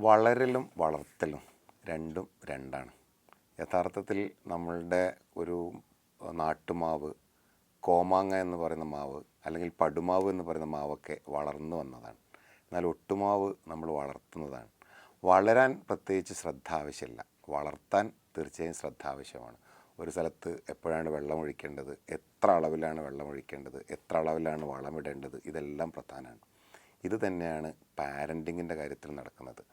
വളരലും വളർത്തലും രണ്ടും രണ്ടാണ്. യഥാർത്ഥത്തിൽ നമ്മളുടെ ഒരു നാട്ടുമാവ് കോമാങ്ങ എന്ന് പറയുന്ന മാവ് അല്ലെങ്കിൽ പടുമാവ് എന്ന് പറയുന്ന മാവൊക്കെ വളർന്നു വന്നതാണ്. എന്നാൽ ഒട്ടുമാവ് നമ്മൾ വളർത്തുന്നതാണ്. വളരാൻ പ്രത്യേകിച്ച് ശ്രദ്ധ ആവശ്യമില്ല. വളർത്താൻ തീർച്ചയായും ശ്രദ്ധ ആവശ്യമാണ്. ഒരു സ്ഥലത്ത് എപ്പോഴാണ് വെള്ളം ഒഴിക്കേണ്ടത്? എത്ര അളവിലാണ് വെള്ളം ഒഴിക്കേണ്ടത്? എത്ര അളവിലാണ് വളമിടേണ്ടത് ഇതെല്ലാം പ്രധാനമാണ്. ഇത് തന്നെയാണ് പാരന്റിങ്ങിന്റെ കാര്യത്തിൽ നടക്കുന്നത്.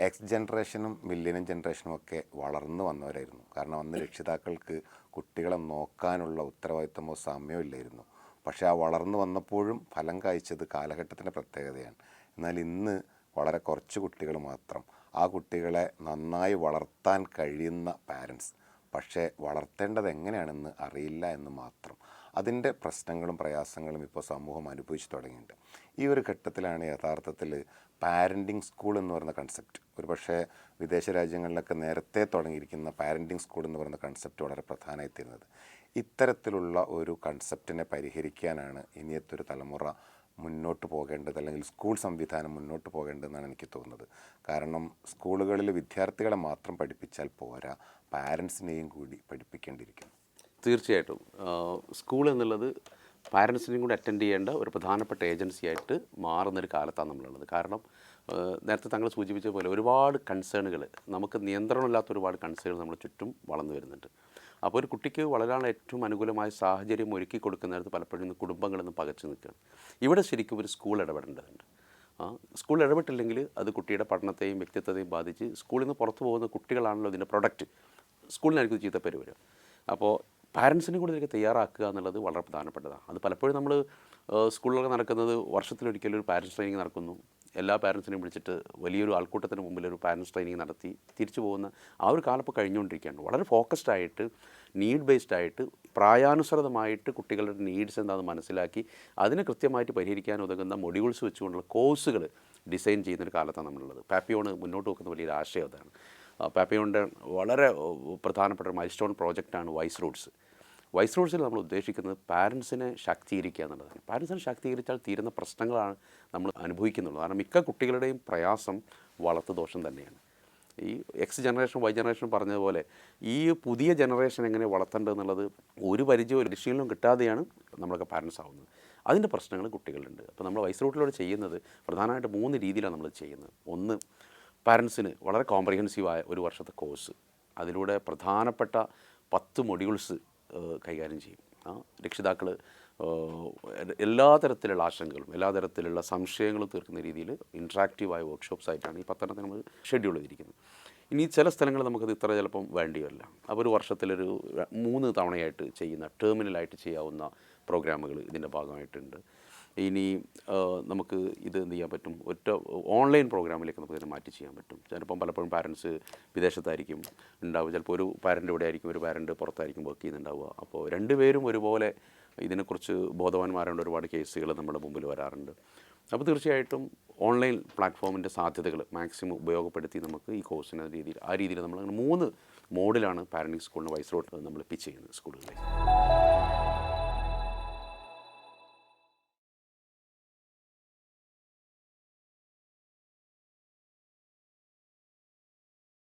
എക്സ് ജനറേഷനും മില്ലിയൻ ജനറേഷനും ഒക്കെ വളർന്നു വന്നവരായിരുന്നു. കാരണം അന്ന് രക്ഷിതാക്കൾക്ക് കുട്ടികളെ നോക്കാനുള്ള ഉത്തരവാദിത്തമോ സമയമോ ഇല്ലായിരുന്നു. പക്ഷേ ആ വളർന്നു വന്നപ്പോഴും ഫലം കായ്ച്ചത് കാലഘട്ടത്തിന്റെ പ്രത്യേകതയാണ്. എന്നാൽ ഇന്ന് വളരെ കുറച്ച് കുട്ടികൾ മാത്രം. ആ കുട്ടികളെ നന്നായി വളർത്താൻ കഴിയുന്ന പാരൻസ്. പക്ഷേ വളർത്തേണ്ടത് എങ്ങനെയാണെന്ന് അറിയില്ല എന്ന് മാത്രം. അതിന്റെ പ്രശ്നങ്ങളും പ്രയാസങ്ങളും ഇപ്പോൾ സമൂഹം അനുഭവിച്ചു തുടങ്ങിയിട്ടുണ്ട്. ഈ ഒരു ഘട്ടത്തിലാണ് യഥാർത്ഥത്തിൽ പാരന്റിങ് സ്കൂൾ എന്ന് പറയുന്ന കൺസെപ്റ്റ് ഒരു പക്ഷേ വിദേശ രാജ്യങ്ങളിലൊക്കെ നേരത്തെ തുടങ്ങിയിരിക്കുന്ന പാരന്റിങ് സ്കൂൾ എന്ന് പറയുന്ന കൺസെപ്റ്റ് വളരെ പ്രധാനമായി തീരുന്നത് ഇത്തരത്തിലുള്ള ഒരു കൺസെപ്റ്റിനെ പരിഹരിക്കാനാണ് ഇനിയത്തൊരു തലമുറ മുന്നോട്ട് പോകേണ്ടത് അല്ലെങ്കിൽ സ്കൂൾ സംവിധാനം മുന്നോട്ട് പോകേണ്ടതെന്നാണ് എനിക്ക് തോന്നുന്നത്. കാരണം സ്കൂളുകളിൽ വിദ്യാർത്ഥികളെ മാത്രം പഠിപ്പിച്ചാൽ പോരാ പാരൻസിനെയും കൂടി പഠിപ്പിക്കേണ്ടിയിരിക്കുന്നു. തീർച്ചയായിട്ടും. സ്കൂൾ എന്നുള്ളത് പാരൻസിനെയും കൂടി അറ്റൻഡ് ചെയ്യേണ്ട ഒരു പ്രധാനപ്പെട്ട ഏജൻസി ആയിട്ട് മാറുന്നൊരു കാലത്താണ് നമ്മളുള്ളത്. കാരണം നേരത്തെ താങ്കൾ സൂചിപ്പിച്ച പോലെ ഒരുപാട് കൺസേണുകൾ നമുക്ക് നിയന്ത്രണമില്ലാത്ത ഒരുപാട് കൺസേണുകൾ നമ്മൾ ചുറ്റും വളർന്നു വരുന്നുണ്ട്. അപ്പോൾ ഒരു കുട്ടിക്ക് വളരാനുള്ള ഏറ്റവും അനുകൂലമായ സാഹചര്യം ഒരുക്കി കൊടുക്കുന്നിടത്ത് പലപ്പോഴും കുടുംബങ്ങളിൽ നിന്ന് പകച്ചു നിൽക്കുകയാണ്. ഇവിടെ ശരിക്കും ഒരു സ്കൂൾ ഇടപെടേണ്ടതുണ്ട്. സ്കൂൾ ഇടപെട്ടില്ലെങ്കിൽ അത് കുട്ടിയുടെ പഠനത്തെയും വ്യക്തിത്വത്തെയും ബാധിച്ച് സ്കൂളിൽ നിന്ന് പുറത്തു പോകുന്ന കുട്ടികളാണല്ലോ ഇതിന്റെ പ്രൊഡക്റ്റ്. സ്കൂളിനായിരിക്കും ചീത്തപ്പേര് വരിക. അപ്പോൾ പാരൻസിനെ കൂടി ഇതിലേക്ക് തയ്യാറാക്കുക എന്നുള്ളത് വളരെ പ്രധാനപ്പെട്ടതാണ്. അത് പലപ്പോഴും നമ്മൾ സ്കൂളിലൊക്കെ നടക്കുന്നത് വർഷത്തിലൊരിക്കലും ഒരു പാരൻസ് ട്രെയിനിങ് നടക്കുന്നു. എല്ലാ പാരൻസിനെയും വിളിച്ചിട്ട് വലിയൊരു ആൾക്കൂട്ടത്തിന് മുമ്പിൽ ഒരു പാരൻസ് ട്രെയിനിങ് നടത്തി തിരിച്ചു പോകുന്ന ആ ഒരു കാലപ്പോൾ കഴിഞ്ഞുകൊണ്ടിരിക്കുകയാണ്. വളരെ ഫോക്കസ്ഡ് ആയിട്ട് നീഡ് ബേസ്ഡ് ആയിട്ട് പ്രായാനുസൃതമായിട്ട് കുട്ടികളുടെ നീഡ്സ് എന്താണെന്ന് മനസ്സിലാക്കി അതിനെ കൃത്യമായിട്ട് പരിഹരിക്കാൻ ഉതകുന്ന മൊഡ്യൂൾസ് വെച്ചുകൊണ്ടുള്ള കോഴ്സുകൾ ഡിസൈൻ ചെയ്യുന്നൊരു കാലത്താണ് നമ്മളുള്ളത്. പാപ്പിയോണ് മുന്നോട്ട് വെക്കുന്ന വലിയൊരു ആശയം അതാണ്. പാപ്പിയോണിന്റെ വളരെ പ്രധാനപ്പെട്ട ഒരു മൈൽ സ്റ്റോൺ പ്രോജക്റ്റാണ് വൈസ് റൂട്ട്സ് വൈസ് റോഡ്സിൽ നമ്മൾ ഉദ്ദേശിക്കുന്നത് പാരൻസിനെ ശാക്തീകരിക്കുക എന്നുള്ളതാണ്. പാരൻസിനെ ശാക്തീകരിച്ചാൽ തീരുന്ന പ്രശ്നങ്ങളാണ് നമ്മൾ അനുഭവിക്കുന്നുള്ളത്. കാരണം മിക്ക കുട്ടികളുടെയും പ്രയാസം വളർത്തു ദോഷം തന്നെയാണ്. ഈ എക്സ് ജനറേഷൻ വൈ ജനറേഷൻ പറഞ്ഞതുപോലെ ഈ പുതിയ ജനറേഷൻ എങ്ങനെ വളർത്തേണ്ടത് എന്നുള്ളത് ഒരു പരിചയവും പരിശീലനവും കിട്ടാതെയാണ് നമ്മളൊക്കെ പാരൻസ് ആവുന്നത്. അതിന്റെ പ്രശ്നങ്ങൾ കുട്ടികളുണ്ട്. അപ്പോൾ നമ്മൾ വൈസ് റൂട്ടിലൂടെ ചെയ്യുന്നത് പ്രധാനമായിട്ട് മൂന്ന് രീതിയിലാണ് നമ്മൾ ചെയ്യുന്നത്. ഒന്ന് പാരൻസിന് വളരെ കോംപ്രിഹെൻസീവായ ഒരു വർഷത്തെ കോഴ്സ് അതിലൂടെ പ്രധാനപ്പെട്ട പത്ത് മൊഡ്യൂൾസ് കൈകാര്യം ചെയ്യും. ആ രക്ഷിതാക്കൾ എല്ലാ തരത്തിലുള്ള ആശങ്കകളും എല്ലാ തരത്തിലുള്ള സംശയങ്ങളും തീർക്കുന്ന രീതിയിൽ ഇൻട്രാക്റ്റീവായ വർക്ക്ഷോപ്സ് ആയിട്ടാണ് ഈ പത്തെണ്ണത്തിന് നമ്മൾ ഷെഡ്യൂൾ ചെയ്തിരിക്കുന്നത്. ഇനി ചില സ്ഥലങ്ങൾ നമുക്കത് ഇത്ര ചിലപ്പം വേണ്ടി വരില്ല അപ്പോൾ ഒരു വർഷത്തിലൊരു മൂന്ന് തവണയായിട്ട് ചെയ്യുന്ന ടേമിനലായിട്ട് ചെയ്യാവുന്ന പ്രോഗ്രാമുകൾ ഇതിന്റെ ഭാഗമായിട്ടുണ്ട്. ഇനി നമുക്ക് ഇത് എന്ത് ചെയ്യാൻ പറ്റും? ഒറ്റ ഓൺലൈൻ പ്രോഗ്രാമിലേക്ക് നമുക്ക് ഇതിനെ മാറ്റി ചെയ്യാൻ പറ്റും. ചിലപ്പം പലപ്പോഴും പാരൻസ് വിദേശത്തായിരിക്കും ഉണ്ടാവും ചിലപ്പോൾ ഒരു പാരന്റ് ഇവിടെ ആയിരിക്കും ഒരു പാരന്റ് പുറത്തായിരിക്കും വർക്ക് ചെയ്യുന്നുണ്ടാവുക. അപ്പോൾ രണ്ടുപേരും ഒരുപോലെ ഇതിനെക്കുറിച്ച് ബോധവാന്മാരുണ്ട് ഒരുപാട് കേസുകൾ നമ്മുടെ മുമ്പിൽ വരാറുണ്ട്. അപ്പോൾ തീർച്ചയായിട്ടും ഓൺലൈൻ പ്ലാറ്റ്ഫോമിന്റെ സാധ്യതകൾ മാക്സിമം ഉപയോഗപ്പെടുത്തി നമുക്ക് ഈ കോഴ്സിന് രീതിയിൽ ആ രീതിയിൽ നമ്മൾ അങ്ങനെ മൂന്ന് മോഡിലാണ് പാരന്റിങ് സ്കൂളിന് വൈസ് റോട്ട് നമ്മൾ പിച്ച് ചെയ്യുന്നത് സ്കൂളുകളിലേക്ക്